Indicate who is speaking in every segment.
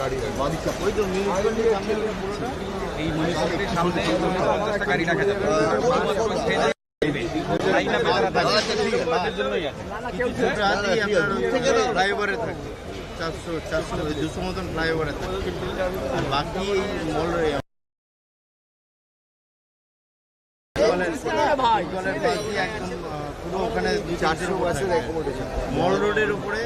Speaker 1: গাড়ি রাখবে
Speaker 2: বাদিকটা ওই তো মিউনিসিপ্যালিটির সামনে পুরোটা
Speaker 3: এই মিউনিসিপ্যালিটির সামনে পঞ্চাশটা গাড়ি রাখা যাবে। লাইনটা বেচারা থাকবে তাদের জন্যই আছে।
Speaker 2: দুটো হাতেই আপনার ফ্লাইওভারে থাকে চারশো চারশো দুশো মতন ফ্লাইওভারে থাকে আর বাকি এই মল পুরো ওখানে মল রোডের উপরে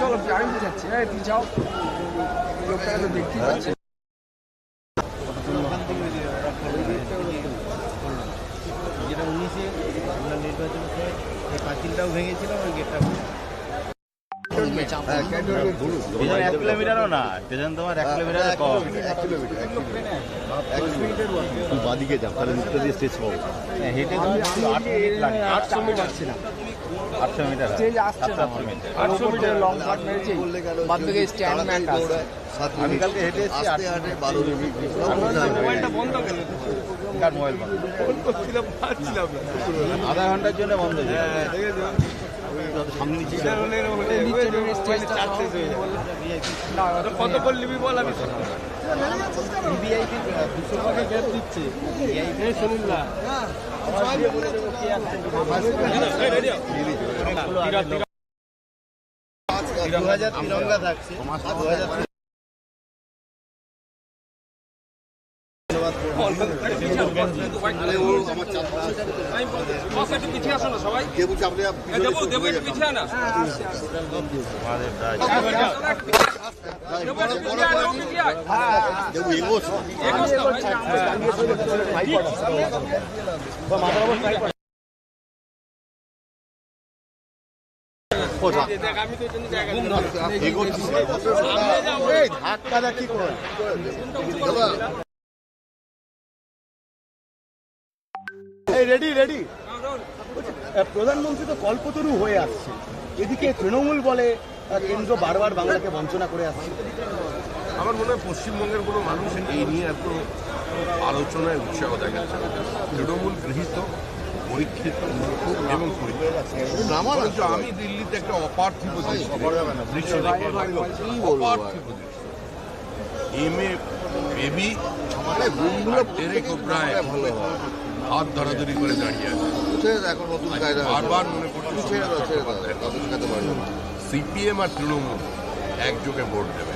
Speaker 4: চলো আমি বুঝাচ্ছি হ্যাঁ তুই যাও লোকটাকে তো দেখতেই পাচ্ছি
Speaker 2: যেটা উনিশে আমরা নির্বাচনের সময় এই পাঁচিলটাও ভেঙেছিলাম ওই গেটটা
Speaker 5: এক কিলোমিটারও না স্টেশন তোমার এক কিলোমিটার কম।
Speaker 1: এক কিলোমিটার এক কিলোমিটার। এক কিলোমিটার তুই বাদিকে যা তাহলে মুখটা দিয়ে স্টেজ পাবো।
Speaker 5: হ্যাঁ, হেঁটে
Speaker 4: আটশো মিটার
Speaker 5: আটশো মিটার মিটার
Speaker 4: আটশো মিটার লং কাট মেরেছি। বাদ থেকে স্ট্যান্ড
Speaker 5: আমি কালকে হেঁটে এসেছি আট
Speaker 1: আস্তে হাঁটে বারো মিনিট
Speaker 4: বন্ধ করে
Speaker 5: কার মোবাইল আধা ঘণ্টার জন্য বন্ধ ছিল
Speaker 1: সামনে
Speaker 4: কত করলি বল আমি
Speaker 2: দু হাজার তিরঙ্গা থাকছে। এই ধাক্কাটা কি করে
Speaker 6: রেডি রেডি প্রধানমন্ত্রী তো কল্পতরু হয়ে আসছে। এদিকে তৃণমূল বলে কেন্দ্র বারবার বাংলাকে বঞ্চনা করে আসছে।
Speaker 1: আমার মনে হয় পশ্চিমবঙ্গের কোনো মানুষ এই নিয়ে এত আলোচনায় উৎসাহ দেখাচ্ছে। তৃণমূল গৃহীত পরীক্ষিত এবং পরীক্ষিত। আমি দিল্লিতে একটা অপার্থিব দৃশ্য অপার্থিব দৃশ্য এম এ বেবি ওব্রায় ভালো হাত ধরাধরি করে দাঁড়িয়ে আছে।
Speaker 7: এখন নতুন কায়দা
Speaker 1: বারবার মনে পড়ছে
Speaker 7: ছেড়ে দাও ছেড়ে দাও তাদের শেখাতে পারবে না
Speaker 1: সিপিএম আর তৃণমূল একযোগে ভোট দেবে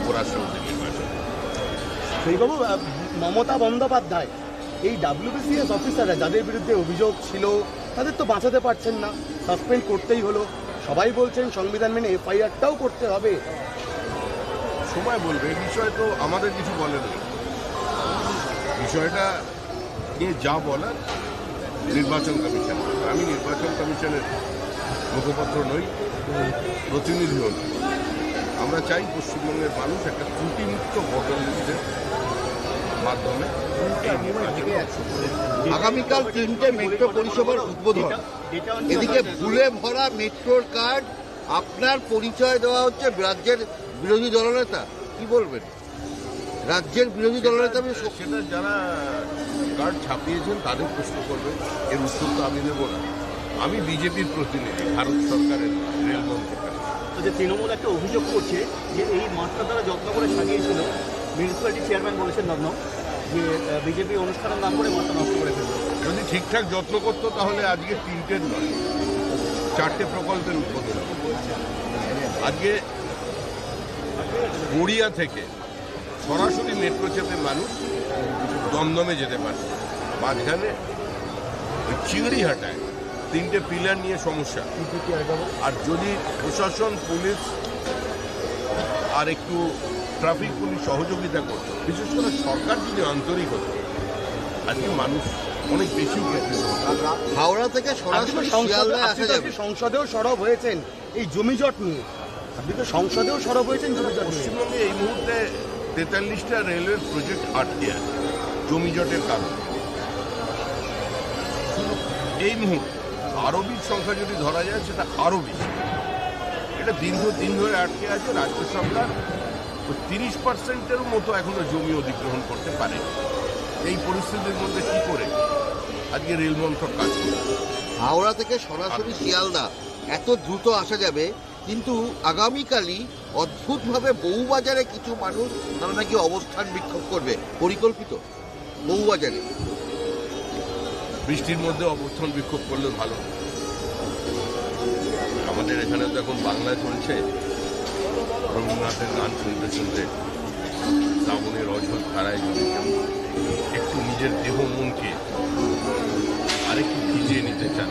Speaker 1: উপরাষ্ট্রপতি নির্বাচন।
Speaker 6: সেইবাবু মমতা বন্দ্যোপাধ্যায় এই ডাব্লিউবিসিএস অফিসাররা যাদের বিরুদ্ধে অভিযোগ ছিল তাদের তো বাঁচাতে পারছেন না। সাসপেন্ড করতেই হলো। সবাই বলছেন সংবিধান মেনে এফআইআরটাও করতে হবে।
Speaker 1: সময় বলবে এই বিষয়ে তো আমাদের কিছু বলেন নেই। বিষয়টা নিয়ে যা বলার নির্বাচন কমিশন। আমি নির্বাচন কমিশনের মুখপাত্র নই প্রতিনিধিও নই। আমরা চাই পশ্চিমবঙ্গের মানুষ একটা ত্রুটিমুক্ত ভোটার লিস্টের মাধ্যমে
Speaker 7: আগামীকাল তিনটে মেট্রো পরিষেবার উদ্বোধন। এদিকে ভুলে ভরা মেট্রোর কার্ড, আপনার পরিচয় দেওয়া হচ্ছে রাজ্যের বিরোধী দলনেতা। কি বলবেন? রাজ্যের বিরোধী দলনেতা আমি
Speaker 1: সেটা যারা কার্ড ছাপিয়েছেন তাদের প্রশ্ন করবে। এর উত্তর তো আমি দেবো না। আমি বিজেপির প্রতিনিধি ভারত সরকারের রেল মন্ত্রকের
Speaker 6: তো যে তৃণমূল একটা অভিযোগ করছে যে এই মাঠটা তারা যত্ন করে সাজিয়েছিল মিউনিসিপ্যালিটি চেয়ারম্যান বলেছেন নগ্ন যে বিজেপি অনুষ্ঠানের নাম করে মাঠটা নষ্ট করে ফেলবে
Speaker 1: যদি ঠিকঠাক যত্ন করতো তাহলে আজকে তিনটের নয় চারটে প্রকল্পের উদ্বোধন। আজকে গড়িয়া থেকে সরাসরি মেট্রো চেপে মানুষ দমদমে যেতে পারে। মাঝখানে চিংড়িহাটায় তিনটে পিলার নিয়ে সমস্যা। আর যদি প্রশাসন পুলিশ আর একটু ট্রাফিক পুলিশ সহযোগিতা করতো বিশেষ করে সরকার যদি আন্তরিক হতো আজকে মানুষ অনেক বেশি
Speaker 7: হাওড়া থেকে সরাসরি শিয়ালদায়
Speaker 6: আপনি
Speaker 7: আসা যাবে।
Speaker 6: সংসদেও সরব হয়েছেন এই জমিজট নিয়ে। আপনি তো সংসদেও সরব হয়েছেন জমিজট নিয়ে।
Speaker 1: পশ্চিমবঙ্গে এই মুহূর্তে তেতাল্লিশটা রেলওয়ে প্রজেক্ট আটকে আছে জমিজটের কারণে। এই মুহূর্তে আরবির সংখ্যা যদি ধরা যায়, সেটা আরও বেশি। এটা দীর্ঘদিন ধরে আটকে আছে রাজ্য সরকার। তিরিশ পার্সেন্টেরও মতো এখনও জমি অধিগ্রহণ করতে পারে এই পরিস্থিতির মধ্যে কি করে আজকে রেল মন্ত্রক কাজ করবে?
Speaker 7: হাওড়া থেকে সরাসরি শিয়ালদা, এত দ্রুত আসা যাবে কিন্তু আগামীকালই অদ্ভুতভাবে বউবাজারে কিছু মানুষ তারা নাকি অবস্থান বিক্ষোভ করবে। পরিকল্পিত বউবাজারে।
Speaker 1: বৃষ্টির মধ্যে অবস্থান বিক্ষোভ করলে ভালো। আমাদের এখানে তো এখন বাংলা চলছে। রবীন্দ্রনাথের গান শুনতে শুনতে শ্রাবণের অঝল ধারায় যদি একটু নিজের দেহ মনকে আরেকটু ভিজিয়ে নিতে চান।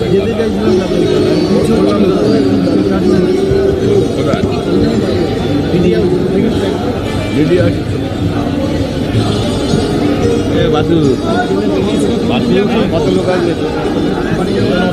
Speaker 4: যেতে হবে কত লোক
Speaker 2: হ্যাঁ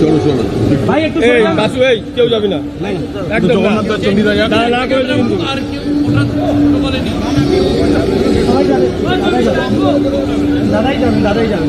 Speaker 2: চলো চলো ভাই একটু এই কাসু
Speaker 4: এই কেউ যাবে না। একদম জগন্নাথ দা
Speaker 8: যা না না কেউ আর কেউ ওটা
Speaker 6: তো বলেনি
Speaker 9: দাদাই যাবে দাদাই যাবে।